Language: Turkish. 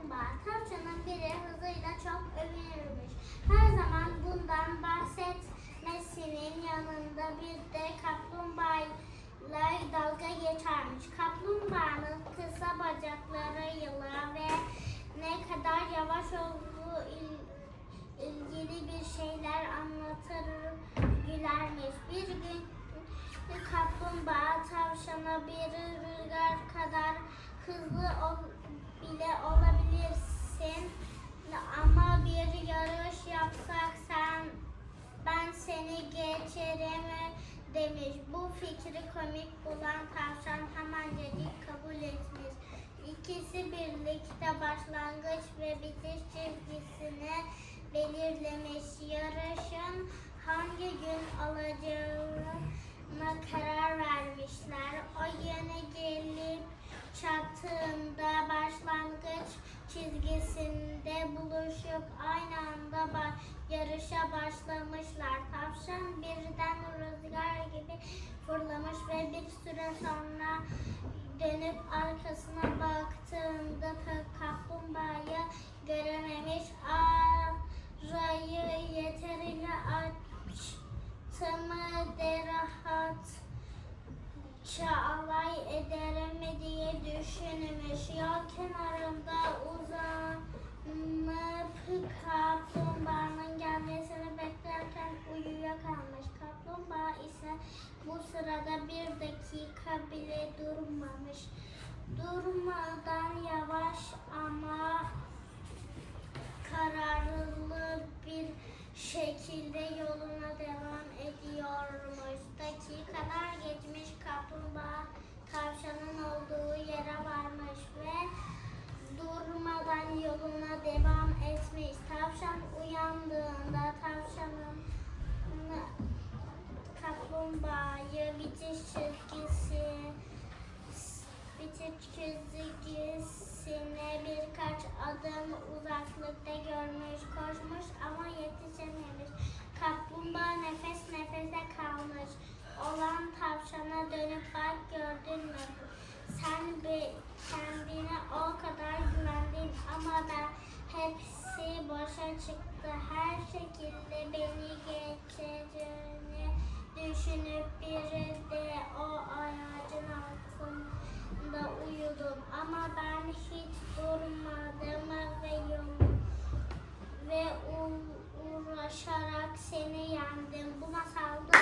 kaplumbağa. Tavşanın biri hızıyla çok övünürmüş. Her zaman bundan bahsetmesinin yanında bir de kaplumbağayla dalga geçermiş. Kaplumbağanın kısa bacaklarıyla ve ne kadar yavaş olduğu il- ilgili bir şeyler anlatır gülermiş. Bir gün kaplumbağa tavşana bir rüzgar kadar hızlı bile olabilirsin ama bir yarış yapsak sen ben seni geçerim demiş. Bu fikri komik bulan tavşan hemencecik kabul etmiş. İkisi birlikte başlangıç ve bitiş çizgisini belirlemiş. Yarışın hangi gün olacağına çizgisinde buluşup aynı anda ba- yarışa başlamışlar. Tavşan birden rüzgar gibi fırlamış ve bir süre sonra dönüp arkasına baktığında ka- kaplumbağayı görememiş. Arayı yeterince açtımı de rahat alay ederim kaplumbağanın gelmesini beklerken uyuyakalmış. Kaplumbağa ise bu sırada bir dakika bile durmamış. Durmadan yavaş ama kararlı bir şekilde yoluna devam ediyormuş. Dakikalar geçmiş kaplumbağa kaplumbağayı bitiş çizgisi bitiş çizgisine birkaç adım uzaklıkta görmüş, koşmuş ama yetişememiş. Kaplumbağa nefes nefese kalmış. Olan tavşana dönüp bak gördün mü? Sen be, kendine o kadar güvendin ama ben hepsi boşa çıktı. Her şekilde beni düşünüp bir de o ağacın altında uyudum. Ama ben hiç durmadım ve yum- ve uğraşarak seni yendim. Bu masalda.